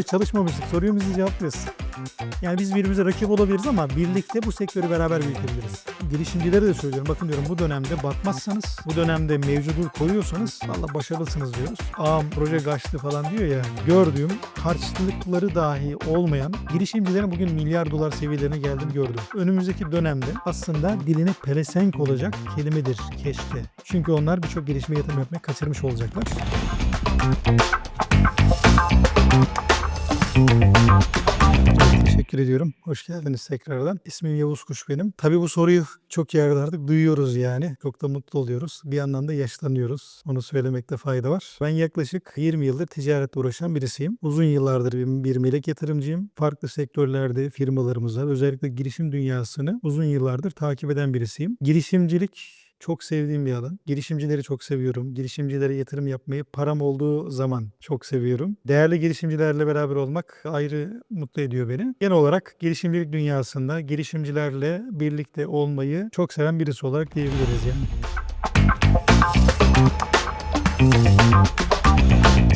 hiç çalışmamıştık. Soruyoruz biz cevaplıyoruz. Yani biz birbirimize rakip olabiliriz ama birlikte bu sektörü beraber büyütebiliriz. Girişimcilere de söylüyorum. Bakın diyorum bu dönemde batmazsanız, bu dönemde mevcudu koyuyorsanız valla başarılısınız diyoruz. Ağam proje kaçtı falan diyor ya. Gördüğüm harçlıkları dahi olmayan girişimcilerin bugün milyar dolar seviyelerine geldiğini gördüm. Önümüzdeki dönemde aslında diline pelesenk olacak kelimedir keşke. Çünkü onlar birçok gelişme yatırım yapmayı kaçırmış olacaklar. Teşekkür ediyorum. Hoş geldiniz tekrardan. İsmim Yavuz Kuş benim. Tabii bu soruyu çok yerlerde duyuyoruz yani. Çok da mutlu oluyoruz. Bir yandan da yaşlanıyoruz. Onu söylemekte fayda var. Ben yaklaşık 20 yıldır ticaretle uğraşan birisiyim. Uzun yıllardır bir, melek yatırımcıyım. Farklı sektörlerde firmalarımıza özellikle girişim dünyasını uzun yıllardır takip eden birisiyim. Girişimcilik çok sevdiğim bir alan. Girişimcileri çok seviyorum. Girişimcilere yatırım yapmayı param olduğu zaman çok seviyorum. Değerli girişimcilerle beraber olmak ayrı mutlu ediyor beni. Genel olarak girişimcilik dünyasında girişimcilerle birlikte olmayı çok seven birisi olarak diyebiliriz yani.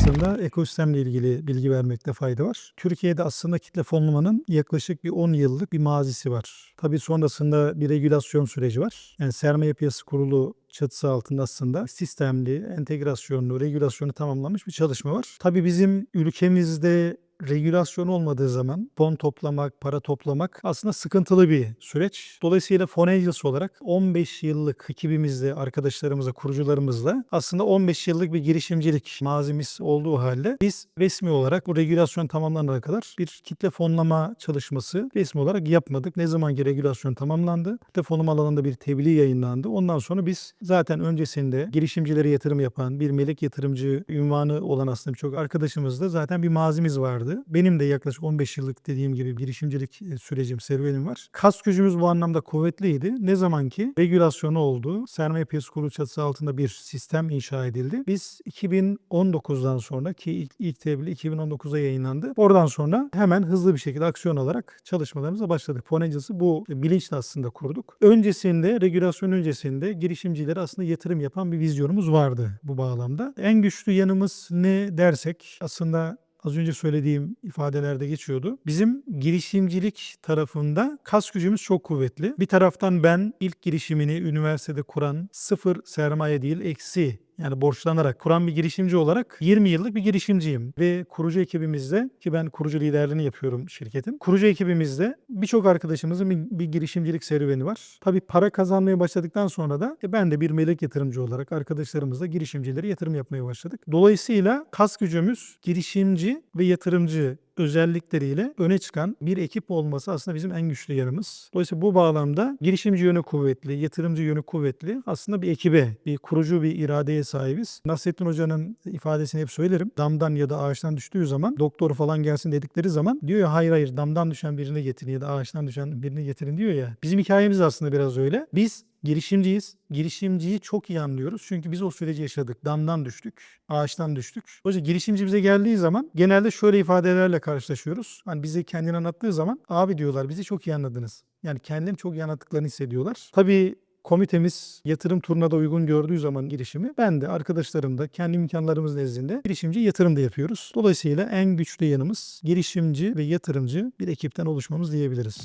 Aslında ekosistemle ilgili bilgi vermekte fayda var. Türkiye'de aslında kitle fonlamanın yaklaşık bir 10 yıllık bir mazisi var. Tabii sonrasında bir regülasyon süreci var. Yani sermaye piyasası kurulu çatısı altında aslında sistemli, entegrasyonlu, regülasyonu tamamlanmış bir çalışma var. Tabii bizim ülkemizde regülasyon olmadığı zaman fon toplamak, para toplamak aslında sıkıntılı bir süreç. Dolayısıyla Fon Angels olarak 15 yıllık ekibimizle, arkadaşlarımızla, kurucularımızla aslında 15 yıllık bir girişimcilik mazimiz olduğu halde biz resmi olarak bu regülasyon tamamlanana kadar bir kitle fonlama çalışması resmi olarak yapmadık. Ne zaman ki regülasyon tamamlandı, kitle fonlama alanında bir tebliğ yayınlandı. Ondan sonra biz zaten öncesinde girişimcilere yatırım yapan bir melek yatırımcı ünvanı olan aslında birçok arkadaşımızda zaten bir mazimiz vardı. Benim de yaklaşık 15 yıllık dediğim gibi girişimcilik e, sürecim, serüvenim var. Kas gücümüz bu anlamda kuvvetliydi. Ne zaman ki regülasyonu oldu, sermaye piyasası kurulu çatısı altında bir sistem inşa edildi. Biz 2019'dan sonra ki ilk, ilk tebliğ 2019'da yayınlandı. Oradan sonra hemen hızlı bir şekilde aksiyon alarak çalışmalarımıza başladık. Angels'ı bu bilinçle aslında kurduk. Öncesinde, regülasyon öncesinde girişimcilere aslında yatırım yapan bir vizyonumuz vardı bu bağlamda. En güçlü yanımız ne dersek aslında az önce söylediğim ifadelerde geçiyordu. Bizim girişimcilik tarafında kas gücümüz çok kuvvetli. Bir taraftan ben ilk girişimini üniversitede kuran sıfır sermaye değil eksi yani borçlanarak kuran bir girişimci olarak 20 yıllık bir girişimciyim. Ve kurucu ekibimizde ki ben kurucu liderliğini yapıyorum şirketin. Kurucu ekibimizde birçok arkadaşımızın bir, bir girişimcilik serüveni var. Tabii para kazanmaya başladıktan sonra da e, ben de bir melek yatırımcı olarak arkadaşlarımızla girişimcilere yatırım yapmaya başladık. Dolayısıyla kas gücümüz girişimci ve yatırımcı özellikleriyle öne çıkan bir ekip olması aslında bizim en güçlü yanımız. Dolayısıyla bu bağlamda girişimci yönü kuvvetli, yatırımcı yönü kuvvetli aslında bir ekibe, bir kurucu bir iradeye sahibiz. Nasrettin Hoca'nın ifadesini hep söylerim. Damdan ya da ağaçtan düştüğü zaman doktor falan gelsin dedikleri zaman diyor ya hayır hayır damdan düşen birini getirin ya da ağaçtan düşen birini getirin diyor ya. Bizim hikayemiz aslında biraz öyle. Biz girişimciyiz. Girişimciyi çok iyi anlıyoruz. Çünkü biz o süreci yaşadık. Damdan düştük, ağaçtan düştük. Yüzden girişimci bize geldiği zaman genelde şöyle ifadelerle karşılaşıyoruz. Hani bize kendini anlattığı zaman abi diyorlar bizi çok iyi anladınız. Yani kendilerini çok iyi anlattıklarını hissediyorlar. Tabii komitemiz yatırım turuna da uygun gördüğü zaman girişimi ben de arkadaşlarım da kendi imkanlarımız nezdinde girişimci yatırım da yapıyoruz. Dolayısıyla en güçlü yanımız girişimci ve yatırımcı bir ekipten oluşmamız diyebiliriz.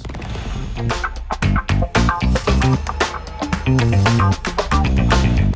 Thank you.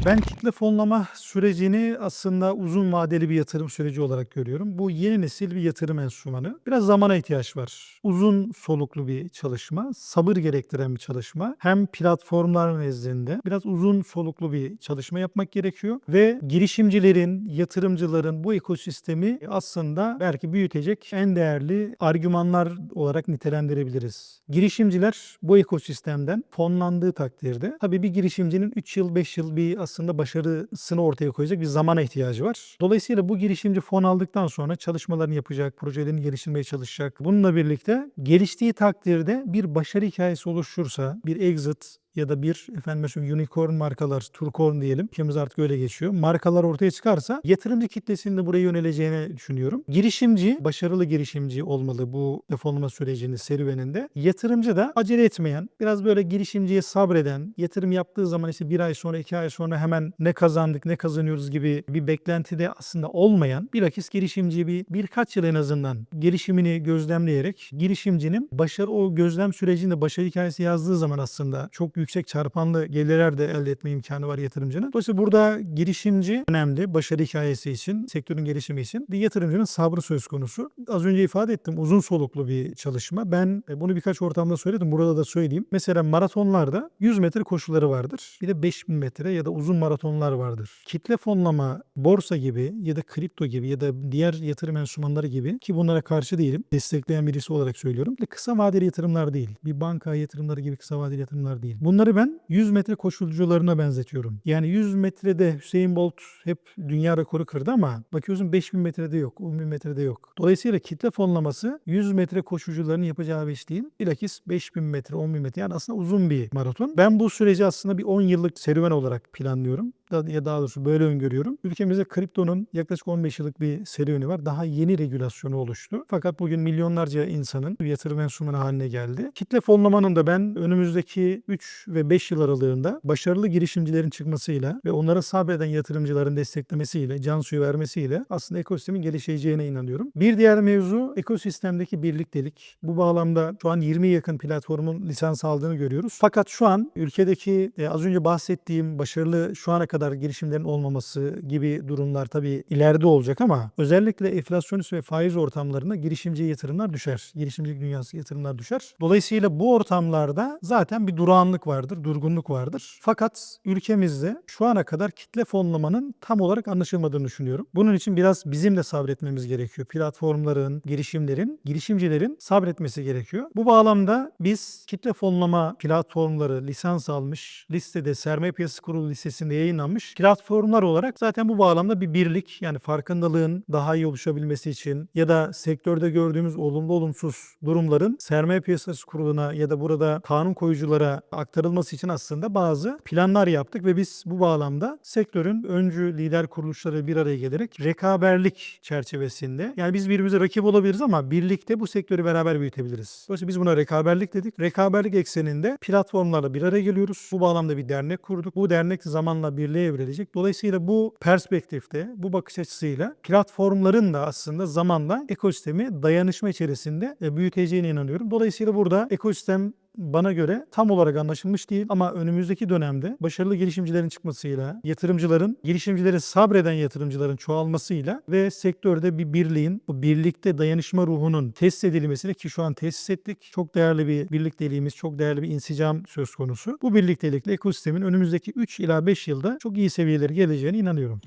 Ben kitle fonlama sürecini aslında uzun vadeli bir yatırım süreci olarak görüyorum. Bu yeni nesil bir yatırım enstrümanı. Biraz zamana ihtiyaç var. Uzun soluklu bir çalışma, sabır gerektiren bir çalışma. Hem platformlar nezdinde biraz uzun soluklu bir çalışma yapmak gerekiyor ve girişimcilerin, yatırımcıların bu ekosistemi aslında belki büyütecek en değerli argümanlar olarak nitelendirebiliriz. Girişimciler bu ekosistemden fonlandığı takdirde tabii bir girişimcinin 3 yıl 5 yıl bir aslında başarısını ortaya koyacak bir zamana ihtiyacı var. Dolayısıyla bu girişimci fon aldıktan sonra çalışmalarını yapacak, projelerini geliştirmeye çalışacak. Bununla birlikte geliştiği takdirde bir başarı hikayesi oluşursa, bir exit ya da bir efendim mesela unicorn markalar, turcorn diyelim. Ülkemiz artık öyle geçiyor. Markalar ortaya çıkarsa yatırımcı kitlesinin de buraya yöneleceğini düşünüyorum. Girişimci, başarılı girişimci olmalı bu defonlama sürecinin serüveninde. Yatırımcı da acele etmeyen, biraz böyle girişimciye sabreden, yatırım yaptığı zaman işte bir ay sonra, iki ay sonra hemen ne kazandık, ne kazanıyoruz gibi bir beklentide aslında olmayan, bilakis girişimci bir birkaç yıl en azından gelişimini gözlemleyerek girişimcinin başarı o gözlem sürecinde başarı hikayesi yazdığı zaman aslında çok yüksek çarpanlı gelirler de elde etme imkanı var yatırımcının. Dolayısıyla burada girişimci önemli başarı hikayesi için, sektörün gelişimi için. Bir yatırımcının sabrı söz konusu. Az önce ifade ettim uzun soluklu bir çalışma. Ben e, bunu birkaç ortamda söyledim. Burada da söyleyeyim. Mesela maratonlarda 100 metre koşuları vardır. Bir de 5000 metre ya da uzun maratonlar vardır. Kitle fonlama, borsa gibi ya da kripto gibi ya da diğer yatırım enstrümanları gibi ki bunlara karşı değilim. Destekleyen birisi olarak söylüyorum. Kısa vadeli yatırımlar değil. Bir banka yatırımları gibi kısa vadeli yatırımlar değil. Bunları ben 100 metre koşulcularına benzetiyorum. Yani 100 metrede Hüseyin Bolt hep dünya rekoru kırdı ama bakıyorsun 5000 metrede yok, 10.000 metrede yok. Dolayısıyla kitle fonlaması 100 metre koşucuların yapacağı bir iş değil. Bilakis 5000 metre, 10.000 metre yani aslında uzun bir maraton. Ben bu süreci aslında bir 10 yıllık serüven olarak planlıyorum ya daha doğrusu böyle öngörüyorum. Ülkemizde kriptonun yaklaşık 15 yıllık bir serüveni var. Daha yeni regülasyonu oluştu. Fakat bugün milyonlarca insanın yatırım enstrümanı haline geldi. Kitle fonlamanın da ben önümüzdeki 3 ve 5 yıl aralığında başarılı girişimcilerin çıkmasıyla ve onlara sabreden yatırımcıların desteklemesiyle, can suyu vermesiyle aslında ekosistemin gelişeceğine inanıyorum. Bir diğer mevzu ekosistemdeki birliktelik. Bu bağlamda şu an 20 yakın platformun lisans aldığını görüyoruz. Fakat şu an ülkedeki e, az önce bahsettiğim başarılı şu ana kadar girişimlerin olmaması gibi durumlar tabii ileride olacak ama özellikle enflasyonist ve faiz ortamlarında girişimci yatırımlar düşer. Girişimcilik dünyası yatırımlar düşer. Dolayısıyla bu ortamlarda zaten bir durağanlık vardır, durgunluk vardır. Fakat ülkemizde şu ana kadar kitle fonlamanın tam olarak anlaşılmadığını düşünüyorum. Bunun için biraz bizim de sabretmemiz gerekiyor. Platformların, girişimlerin, girişimcilerin sabretmesi gerekiyor. Bu bağlamda biz kitle fonlama platformları lisans almış, listede sermaye piyasası kurulu listesinde yayınlanmış platformlar olarak zaten bu bağlamda bir birlik yani farkındalığın daha iyi oluşabilmesi için ya da sektörde gördüğümüz olumlu olumsuz durumların sermaye piyasası kuruluna ya da burada kanun koyuculara aktarılması için aslında bazı planlar yaptık ve biz bu bağlamda sektörün öncü lider kuruluşları bir araya gelerek rekaberlik çerçevesinde yani biz birbirimize rakip olabiliriz ama birlikte bu sektörü beraber büyütebiliriz. Dolayısıyla biz buna rekaberlik dedik. Rekaberlik ekseninde platformlarla bir araya geliyoruz. Bu bağlamda bir dernek kurduk. Bu dernek zamanla birliğe evrilecek. Dolayısıyla bu perspektifte, bu bakış açısıyla platformların da aslında zamanla ekosistemi dayanışma içerisinde e, büyüteceğine inanıyorum. Dolayısıyla burada ekosistem bana göre tam olarak anlaşılmış değil ama önümüzdeki dönemde başarılı girişimcilerin çıkmasıyla, yatırımcıların, girişimcilere sabreden yatırımcıların çoğalmasıyla ve sektörde bir birliğin, bu birlikte dayanışma ruhunun test edilmesiyle ki şu an tesis ettik. Çok değerli bir birlikteliğimiz, çok değerli bir insicam söz konusu. Bu birliktelikle ekosistemin önümüzdeki 3 ila 5 yılda çok iyi seviyelere geleceğine inanıyorum.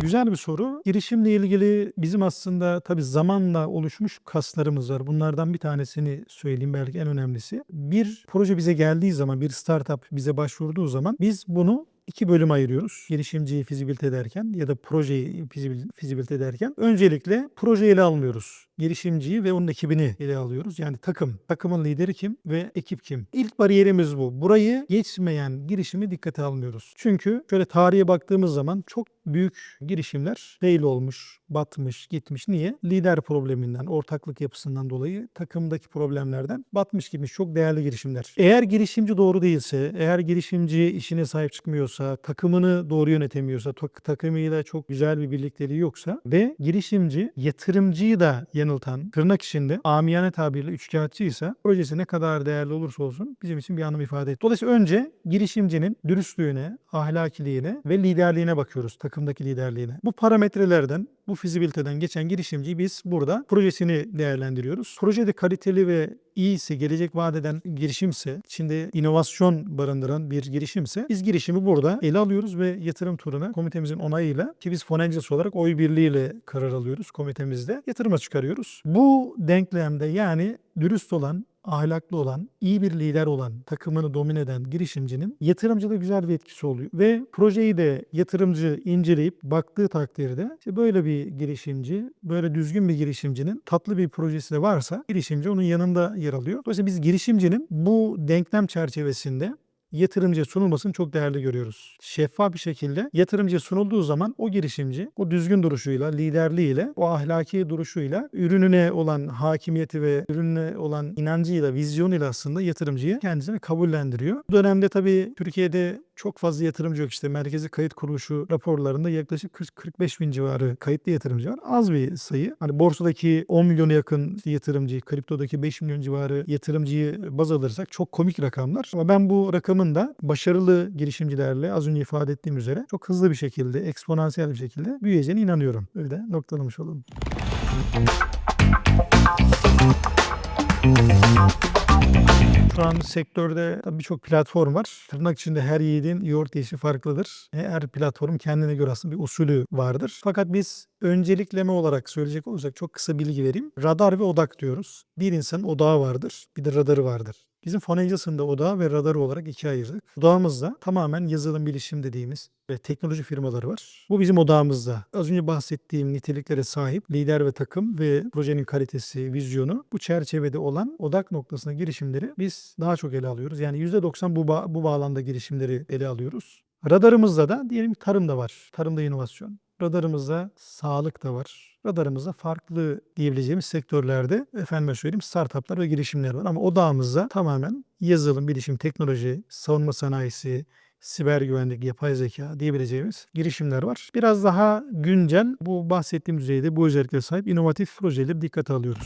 Güzel bir soru. Girişimle ilgili bizim aslında tabii zamanla oluşmuş kaslarımız var. Bunlardan bir tanesini söyleyeyim belki en önemlisi. Bir proje bize geldiği zaman, bir startup bize başvurduğu zaman biz bunu iki bölüm ayırıyoruz. Girişimciyi fizibilite ederken ya da projeyi fizibil- fizibilite ederken öncelikle projeyi ele almıyoruz. Girişimciyi ve onun ekibini ele alıyoruz. Yani takım. Takımın lideri kim ve ekip kim? İlk bariyerimiz bu. Burayı geçmeyen girişimi dikkate almıyoruz. Çünkü şöyle tarihe baktığımız zaman çok büyük girişimler fail olmuş, batmış, gitmiş. Niye? Lider probleminden, ortaklık yapısından dolayı takımdaki problemlerden batmış gitmiş çok değerli girişimler. Eğer girişimci doğru değilse, eğer girişimci işine sahip çıkmıyorsa, takımını doğru yönetemiyorsa, tak- takımıyla çok güzel bir birlikteliği yoksa ve girişimci yatırımcıyı da yanıltan, tırnak içinde amiyane tabirle üçkağıtçıysa projesi ne kadar değerli olursa olsun bizim için bir anlam ifade et. Dolayısıyla önce girişimcinin dürüstlüğüne, ahlakiliğine ve liderliğine bakıyoruz. Takımdaki liderliğine. Bu parametrelerden bu fizibiliteden geçen girişimciyi biz burada projesini değerlendiriyoruz. Projede kaliteli ve iyisi, gelecek vaat eden girişimse, içinde inovasyon barındıran bir girişimse biz girişimi burada ele alıyoruz ve yatırım turuna komitemizin onayıyla ki biz Fonences olarak oy birliğiyle karar alıyoruz komitemizde yatırıma çıkarıyoruz. Bu denklemde yani dürüst olan, ahlaklı olan, iyi bir lider olan, takımını domine eden girişimcinin yatırımcıda güzel bir etkisi oluyor. Ve projeyi de yatırımcı inceleyip baktığı takdirde işte böyle bir girişimci, böyle düzgün bir girişimcinin tatlı bir projesi de varsa girişimci onun yanında yer alıyor. Dolayısıyla biz girişimcinin bu denklem çerçevesinde yatırımcıya sunulmasını çok değerli görüyoruz. Şeffaf bir şekilde yatırımcıya sunulduğu zaman o girişimci o düzgün duruşuyla, liderliğiyle, o ahlaki duruşuyla, ürününe olan hakimiyeti ve ürününe olan inancıyla, vizyonuyla aslında yatırımcıyı kendisine kabullendiriyor. Bu dönemde tabii Türkiye'de çok fazla yatırımcı yok. İşte Merkezi Kayıt Kuruluşu raporlarında yaklaşık 40-45 bin civarı kayıtlı yatırımcı var. Az bir sayı. Hani borsadaki 10 milyona yakın yatırımcıyı, kriptodaki 5 milyon civarı yatırımcıyı baz alırsak çok komik rakamlar. Ama ben bu rakamın da başarılı girişimcilerle az önce ifade ettiğim üzere çok hızlı bir şekilde, eksponansiyel bir şekilde büyüyeceğine inanıyorum. Öyle de noktalamış olalım. Şu an sektörde birçok platform var. Tırnak içinde her yiğidin yoğurt yiyişi farklıdır. Her platform kendine göre aslında bir usulü vardır. Fakat biz öncelikleme olarak söyleyecek olursak çok kısa bilgi vereyim. Radar ve odak diyoruz. Bir insanın odağı vardır, bir de radarı vardır. Bizim Fonangel'sın da odağı ve radarı olarak ikiye ayırdık. Odağımızda tamamen yazılım bilişim dediğimiz ve teknoloji firmaları var. Bu bizim odağımızda. Az önce bahsettiğim niteliklere sahip lider ve takım ve projenin kalitesi, vizyonu bu çerçevede olan odak noktasına girişimleri biz daha çok ele alıyoruz. Yani %90 bu, ba- bu bağlamda girişimleri ele alıyoruz. Radarımızda da diyelim tarım da var. Tarımda inovasyon. Radarımızda sağlık da var. Radarımızda farklı diyebileceğimiz sektörlerde efendime söyleyeyim startuplar ve girişimler var. Ama odağımızda tamamen yazılım, bilişim, teknoloji, savunma sanayisi, siber güvenlik, yapay zeka diyebileceğimiz girişimler var. Biraz daha güncel bu bahsettiğim düzeyde bu özelliklere sahip inovatif projeleri dikkate alıyoruz.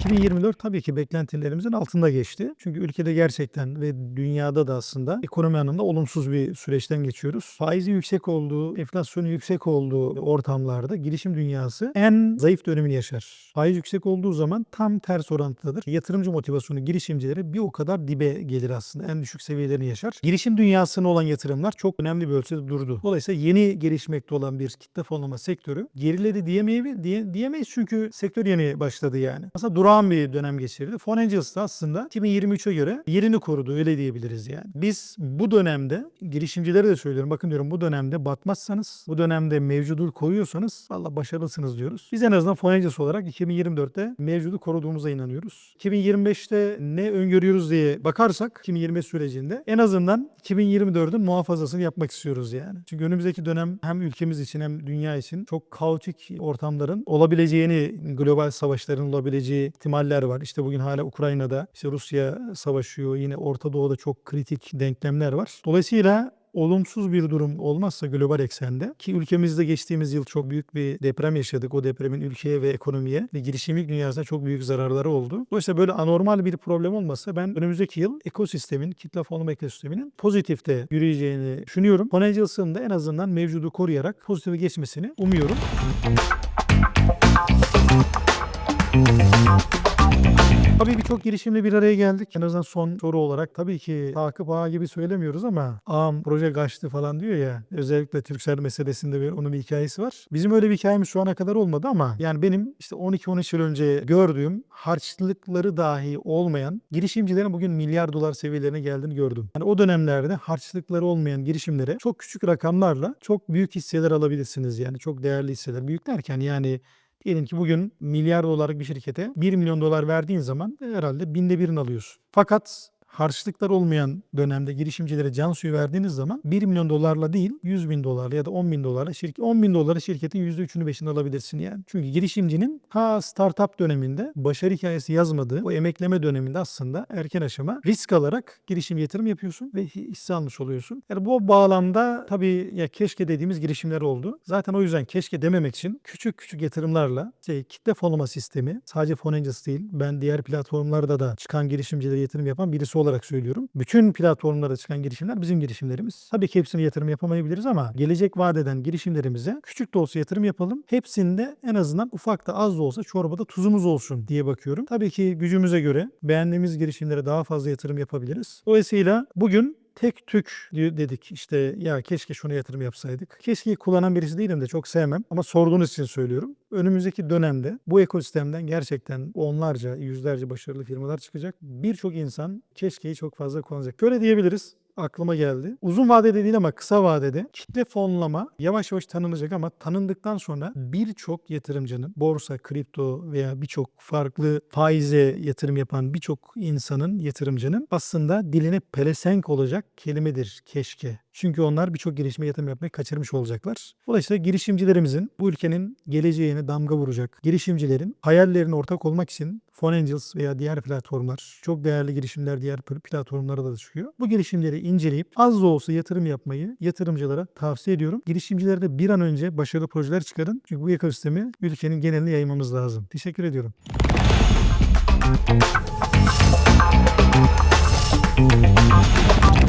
2024 tabii ki beklentilerimizin altında geçti. Çünkü ülkede gerçekten ve dünyada da aslında ekonomi anlamda olumsuz bir süreçten geçiyoruz. Faizi yüksek olduğu, enflasyonu yüksek olduğu ortamlarda girişim dünyası en zayıf dönemini yaşar. Faiz yüksek olduğu zaman tam ters orantıdadır. Yatırımcı motivasyonu girişimcilere bir o kadar dibe gelir aslında. En düşük seviyelerini yaşar. Girişim dünyasına olan yatırımlar çok önemli bir ölçüde durdu. Dolayısıyla yeni gelişmekte olan bir kitle fonlama sektörü geriledi diyemeyiz, diye, diyemeyiz çünkü sektör yeni başladı yani. Aslında durağan bir dönem geçirdi. Fon Angels da aslında 2023'e göre yerini korudu öyle diyebiliriz yani. Biz bu dönemde girişimcilere de söylüyorum bakın diyorum bu dönemde batmazsanız bu dönemde mevcudu koruyorsanız valla başarılısınız diyoruz. Biz en azından Fon Angels olarak 2024'te mevcudu koruduğumuza inanıyoruz. 2025'te ne öngörüyoruz diye bakarsak 2025 sürecinde en azından 2024'ün muhafazasını yapmak istiyoruz yani. Çünkü önümüzdeki dönem hem ülkemiz için hem dünya için çok kaotik ortamların olabileceğini, global savaşların olabileceği ihtimaller var. İşte bugün hala Ukrayna'da, işte Rusya savaşıyor. Yine Orta Doğu'da çok kritik denklemler var. Dolayısıyla olumsuz bir durum olmazsa global eksende ki ülkemizde geçtiğimiz yıl çok büyük bir deprem yaşadık. O depremin ülkeye ve ekonomiye ve girişimcilik dünyasına çok büyük zararları oldu. Dolayısıyla böyle anormal bir problem olmasa ben önümüzdeki yıl ekosistemin, kitle fonlama ekosisteminin pozitifte yürüyeceğini düşünüyorum. Financials'ın da en azından mevcudu koruyarak pozitife geçmesini umuyorum. Tabii birçok girişimle bir araya geldik. En azından son soru olarak tabii ki takip ağı gibi söylemiyoruz ama ağam proje kaçtı falan diyor ya. Özellikle Türksel meselesinde bir, onun bir hikayesi var. Bizim öyle bir hikayemiz şu ana kadar olmadı ama yani benim işte 12-13 yıl önce gördüğüm harçlıkları dahi olmayan girişimcilerin bugün milyar dolar seviyelerine geldiğini gördüm. Yani o dönemlerde harçlıkları olmayan girişimlere çok küçük rakamlarla çok büyük hisseler alabilirsiniz. Yani çok değerli hisseler. Büyük derken yani Diyelim ki bugün milyar dolarlık bir şirkete 1 milyon dolar verdiğin zaman herhalde binde birini alıyorsun. Fakat harçlıklar olmayan dönemde girişimcilere can suyu verdiğiniz zaman 1 milyon dolarla değil 100 bin dolarla ya da 10 bin dolarla şirket 10 bin dolara şirketin %3'ünü 5'ini alabilirsin yani. Çünkü girişimcinin ha startup döneminde başarı hikayesi yazmadığı o emekleme döneminde aslında erken aşama risk alarak girişim yatırım yapıyorsun ve hisse almış oluyorsun. Yani bu bağlamda tabii ya keşke dediğimiz girişimler oldu. Zaten o yüzden keşke dememek için küçük küçük yatırımlarla şey, kitle fonlama sistemi sadece Fonangels değil ben diğer platformlarda da çıkan girişimcilere yatırım yapan birisi olarak söylüyorum. Bütün platformlarda çıkan girişimler bizim girişimlerimiz. Tabii ki hepsine yatırım yapamayabiliriz ama gelecek vaat girişimlerimize küçük de olsa yatırım yapalım. Hepsinde en azından ufak da az da olsa çorbada tuzumuz olsun diye bakıyorum. Tabii ki gücümüze göre beğendiğimiz girişimlere daha fazla yatırım yapabiliriz. Dolayısıyla bugün tek tük dedik işte ya keşke şuna yatırım yapsaydık. Keşke kullanan birisi değilim de çok sevmem ama sorduğunuz için söylüyorum. Önümüzdeki dönemde bu ekosistemden gerçekten onlarca, yüzlerce başarılı firmalar çıkacak. Birçok insan keşkeyi çok fazla kullanacak. Şöyle diyebiliriz aklıma geldi. Uzun vadede değil ama kısa vadede kitle fonlama yavaş yavaş tanınacak ama tanındıktan sonra birçok yatırımcının borsa, kripto veya birçok farklı faize yatırım yapan birçok insanın, yatırımcının aslında diline pelesenk olacak kelimedir keşke. Çünkü onlar birçok girişime yatırım yapmayı kaçırmış olacaklar. Dolayısıyla girişimcilerimizin bu ülkenin geleceğine damga vuracak girişimcilerin hayallerine ortak olmak için Fon Angels veya diğer platformlar, çok değerli girişimler diğer platformlara da çıkıyor. Bu girişimleri inceleyip az da olsa yatırım yapmayı yatırımcılara tavsiye ediyorum. Girişimcilere de bir an önce başarılı projeler çıkarın. Çünkü bu ekosistemi ülkenin geneline yaymamız lazım. Teşekkür ediyorum. Thank.